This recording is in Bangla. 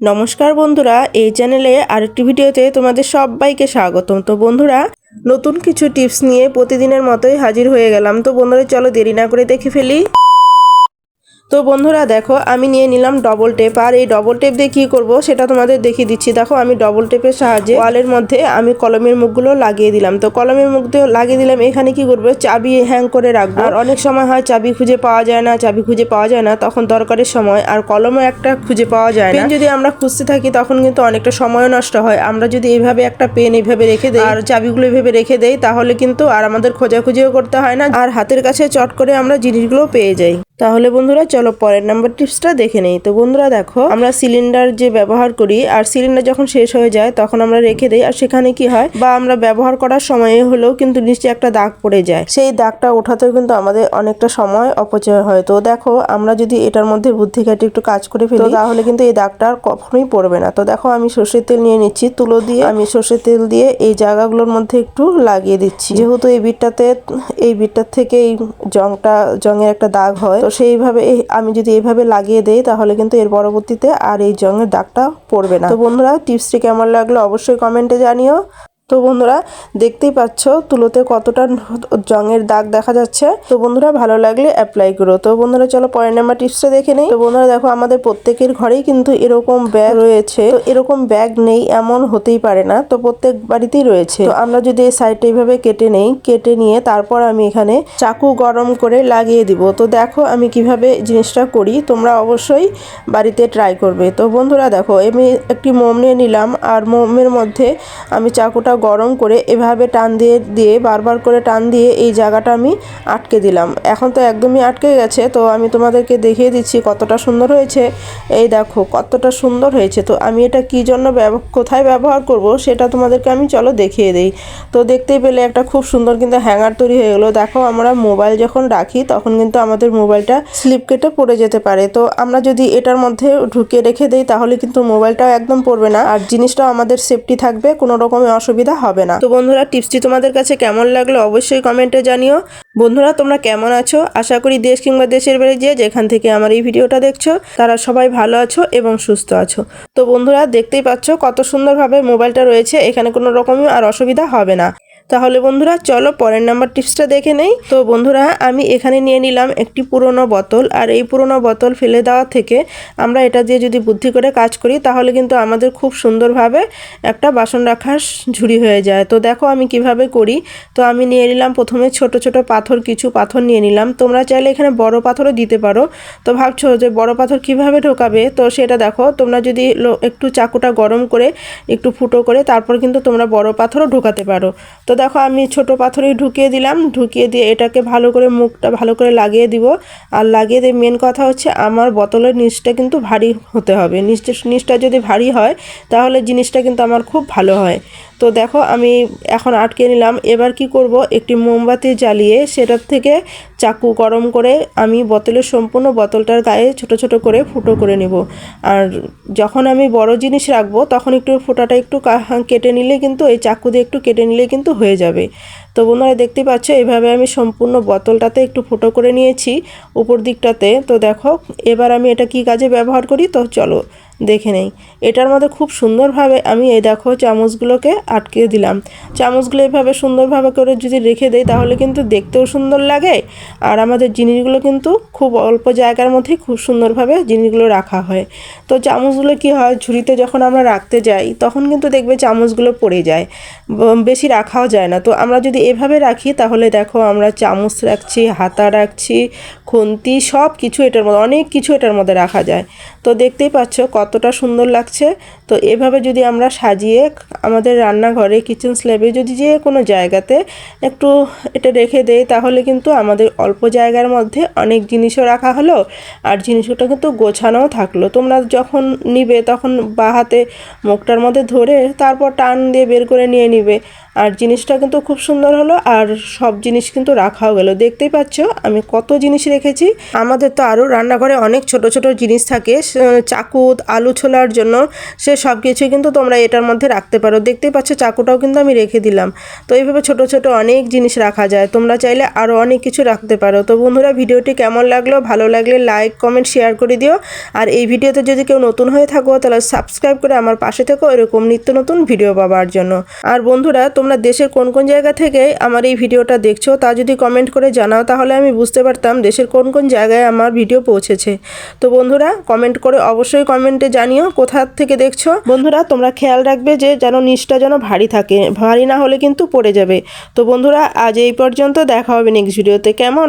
নমস্কার বন্ধুরা, এই চ্যানেলে আরেকটি ভিডিওতে তোমাদের সবাইকে স্বাগতম। তো বন্ধুরা, নতুন কিছু টিপস নিয়ে প্রতিদিনের মতোই হাজির হয়ে গেলাম। তো বন্ধুরা, চলো দেরি না করে দেখে ফেলি। তো বন্ধুরা দেখো আমি নিয়ে নিলাম ডবল টেপ আর এই ডবল টেপ দিয়ে কী করব সেটা তোমাদের দেখিয়ে দিচ্ছি। দেখো আমি ডবল টেপের সাহায্যে ওয়ালের মধ্যে আমি কলমের মুখগুলো লাগিয়ে দিলাম। তো কলমের মুখ দিয়ে লাগিয়ে দিলাম এখানে কি করব? চাবি হ্যাং করে রাখব। আর অনেক সময় হয় চাবি খুঁজে পাওয়া যায় না চাবি খুঁজে পাওয়া যায় না তখন দরকারের সময় আর কলমও একটা খুঁজে পাওয়া যায় না। যদি আমরা খুঁজতে থাকি তখন কিন্তু অনেকটা সময়ও নষ্ট হয়। আমরা যদি এইভাবে একটা পেন এভাবে রেখে দেই আর চাবিগুলো এভাবে রেখে দেই তাহলে কিন্তু আর আমাদের খোঁজাখুঁজিও করতে হয় না। আর হাতের কাছে চট করে আমরা জিনিসগুলো পেয়ে যাই। তাহলে বন্ধুরা, চলো পরের নাম্বার টিপসটা দেখে নেই। তো বন্ধুরা, দেখো, আমরা সিলিন্ডার যে ব্যবহার করি, আর সিলিন্ডার যখন শেষ হয়ে যায়, তখন আমরা রেখে দেই। আর সেখানে কি হয়, বা আমরা ব্যবহার করার সময় হলেও কিন্তু নিচে একটা দাগ পড়ে যায়। সেই দাগটা ওঠাতেও কিন্তু আমাদের অনেকটা সময় অপচয় হয়। তো দেখো, আমরা যদি এটার মধ্যে বুদ্ধি খাটি একটু কাজ করে ফেলি তাহলে কিন্তু এই দাগটা আর কখনোই পড়বে না। তো দেখো, আমি সর্ষের তেল নিয়ে নিচ্ছি, তুলো দিয়ে আমি সর্ষের তেল দিয়ে এই জায়গাগুলোর মধ্যে একটু লাগিয়ে দিচ্ছি। যেহেতু এই বিটটাতে, এই বিটটার থেকে এই জংটা, জংয়ের একটা দাগ হয় সেইভাবে আমি যদি এইভাবে লাগিয়ে দেই, তাহলে কিন্তু এর পরবর্তীতে আর এই জংয়ের দাগটা পড়বে না। তো বন্ধুরা টিপসটি কেমন লাগল অবশ্যই কমেন্টে জানিও। তো বন্ধুরা, দেখতেই পাচ্ছ তুলোতে কতটা জংয়ের দাগ দেখা যাচ্ছে। তো বন্ধুরা, ভালো লাগলে অ্যাপ্লাই করো। তো বন্ধুরা, চলো পরের নাম্বার টিপসটা দেখে নেই। তো বন্ধুরা, দেখো আমাদের প্রত্যেকের ঘরেই কিন্তু এরকম ব্যাগ রয়েছে। তো এরকম ব্যাগ নেই, এমন হতেই পারে না। তো প্রত্যেক বাড়িতেই রয়েছে। তো আমরা যদি এই সাইডটা এইভাবে কেটে নেই, কেটে নিয়ে তারপর আমি এখানে চাকু গরম করে লাগিয়ে দিব। তো দেখো আমি কীভাবে জিনিসটা করি, তোমরা অবশ্যই বাড়িতে ট্রাই করবে। তো বন্ধুরা, দেখো আমি একটি মোম নিয়ে নিলাম। আর মোমের মধ্যে আমি চাকুটা গরম করে এভাবে টান দিয়ে দিয়ে, বারবার করে টান দিয়ে এই জায়গাটা আমি আটকে দিলাম। এখন তো একদমই আটকে গেছে, তো আমি তোমাদেরকে দেখিয়ে দিচ্ছি কতটা সুন্দর হয়েছে। এই দেখো, কতটা সুন্দর হয়েছে। তো আমি এটা কি জন্য কোথায় ব্যবহার করব সেটা তোমাদেরকে আমি চলো দেখিয়ে দিই। তো দেখতেই পেলে একটা খুব সুন্দর কিন্তু হ্যাঙ্গার তৈরি হয়ে গেলো। দেখো, আমরা মোবাইল যখন রাখি, তখন কিন্তু আমাদের মোবাইলটা স্লিপ কেটে পড়ে যেতে পারে। তো আমরা যদি এটার মধ্যে ঢুকিয়ে রেখে দেই, তাহলে কিন্তু মোবাইলটাও একদম পড়বে না। আর জিনিসটাও আমাদের সেফটি থাকবে, কোনো রকমের অসুবিধা হবে না। তো বন্ধুরা টিপসটি তোমাদের কাছে কেমন লাগল অবশ্যই কমেন্টে জানিও। বন্ধুরা, তোমরা কেমন আছো? আশা করি দেশ কিংবা দেশের বাইরে যে যেখান থেকে আমার এই ভিডিওটা দেখছ, তারা সবাই ভালো আছো এবং সুস্থ আছো। তো বন্ধুরা, দেখতেই পাচ্ছ কত সুন্দরভাবে মোবাইলটা রয়েছে, এখানে কোনো রকমই আর অসুবিধা হবে না। তাহলে বন্ধুরা, চলো পরের নাম্বার টিপসটা দেখে নেই। তো বন্ধুরা, আমি এখানে নিয়ে নিলাম একটি পুরনো বোতল, আর এই পুরনো বোতল ফেলে দেওয়া থেকে আমরা এটা দিয়ে যদি বুদ্ধি করে কাজ করি, তাহলে কিন্তু আমাদের খুব সুন্দরভাবে একটা বাসন রাখার ঝুড়ি হয়ে যায়। তো দেখো আমি কীভাবে করি। তো আমি নিয়ে নিলাম প্রথমে ছোট ছোট পাথর, কিছু পাথর নিয়ে নিলাম। তোমরা চাইলে এখানে বড় পাথরও দিতে পারো। তো ভাবছ যে বড় পাথর কীভাবে ঢোকাবে? তো সেটা দেখো, তোমরা যদি একটু চাকুটা গরম করে, একটু ফুটো করে, তারপর কিন্তু তোমরা বড় পাথরও ঢোকাতে পারো। তো দেখো আমি ছোট পাথরেই ঢুকিয়ে দিলাম। ঢুকিয়ে দিয়ে এটাকে ভালো করে মুখটা ভালো করে লাগিয়ে দিব। আর লাগিয়ে দিয়ে মেন কথা হচ্ছে আমার বোতলের নিচটা কিন্তু ভারী হতে হবে। নিচটা নিচটা যদি ভারী হয়, তাহলে জিনিসটা কিন্তু আমার খুব ভালো হয়। তো দেখো আমি এখন আটকে নিলাম। এবার কি করব? একটি মোমবাতি জ্বালিয়ে সেটার থেকে চাকু গরম করে আমি বোতলের সম্পূর্ণ বোতলটার গায়ে ছোট ছোট করে ফুটো করে নেব। আর যখন আমি বড় জিনিস রাখব, তখন একটু ফোঁটাটা একটু কেটে নিলে কিন্তু, এই চাকু দিয়ে একটু কেটে নিলে কিন্তু হয়ে যাবে। তো বন্ধুরা দেখতে পাচ্ছ, এভাবে আমি সম্পূর্ণ বোতলটাতে একটু ফুটো করে নিয়েছি, উপর দিকটাতে। তো দেখো, এবার আমি এটা কি কাজে ব্যবহার করি? তো চলো দেখে নেই। এটার মধ্যে খুব সুন্দরভাবে আমি এই দেখো চামচগুলোকে আটকে দিলাম। চামচগুলো এভাবে সুন্দরভাবে করে যদি রেখে দেই, তাহলে কিন্তু দেখতেও সুন্দর লাগে। আর আমাদের জিনিসগুলো কিন্তু খুব অল্প জায়গার মধ্যেই খুব সুন্দরভাবে জিনিসগুলো রাখা হয়। তো চামচগুলো কি হয়, ঝুড়িতে যখন আমরা রাখতে যাই, তখন কিন্তু দেখবে চামচগুলো পড়ে যায়। বেশি রাখাও যায় না। তো আমরা যদি এভাবে রাখি, তাহলে দেখো আমরা চামচ রাখছি, হাতা রাখছি, খুন্তি সব কিছু এটার মধ্যে, অনেক কিছু এটার মধ্যে রাখা যায়। তো দেখতেই পাচ্ছ কতটা সুন্দর লাগছে। তো এভাবে যদি আমরা সাজিয়ে আমাদের রান্নাঘরে কিচেন স্ল্যাবে যদি যে কোনো জায়গাতে একটু এটা রেখে দেই, তাহলে কিন্তু আমাদের অল্প জায়গার মধ্যে অনেক জিনিসও রাখা হলো আর জিনিসটা কিন্তু গোছানোও থাকল। তোমরা যখন নিবে তখন বা হাতে মুখটার মধ্যে ধরে তারপর টান দিয়ে বের করে নিয়ে নিবে। আর জিনিসটা কিন্তু খুব সুন্দর হলো আর সব জিনিস কিন্তু রাখাও গেল। দেখতেই পাচ্ছ আমি কত জিনিস রেখেছি। আমাদের তো আরও রান্নাঘরে অনেক ছোট ছোট জিনিস থাকে। স- চাকু আলু ছোলার জন্য সে সব কিছুই কিন্তু তোমরা এটার মধ্যে রাখতে পারো। দেখতেই পাচ্ছ চাকুটাও কিন্তু আমি রেখে দিলাম। তো এইভাবে ছোট ছোট অনেক জিনিস রাখা যায়। তোমরা চাইলে আরও অনেক কিছু রাখতে পারো। তো বন্ধুরা, ভিডিওটি কেমন লাগল? ভালো লাগলে লাইক, কমেন্ট, শেয়ার করে দিও। আর এই ভিডিওতে যদি কেউ নতুন হয়ে থাকো, তাহলে সাবস্ক্রাইব করে আমার পাশে থেকো এরকম নিত্য নতুন ভিডিও পাওয়ার জন্য। আর বন্ধুরা, তোমরা দেশের কোন কোন জায়গা থেকে আমার এই ভিডিওটা দেখছ, তা যদি কমেন্ট করে জানাও, তাহলে আমি বুঝতে পারতাম দেশের কোন কোন জায়গায় আমার ভিডিও পৌঁছেছে। তো বন্ধুরা, কমেন্ট করে অবশ্যই কমেন্টে জানিও কোথা থেকে দেখছ বন্ধুরা, তোমরা খেয়াল রাখবে যে যেন নিচটা যেন ভারী থাকে। ভারী না হলে কিন্তু পড়ে যাবে। তো বন্ধুরা, আজ এই পর্যন্ত দেখা হবে নেক্সট ভিডিওতে কেমন?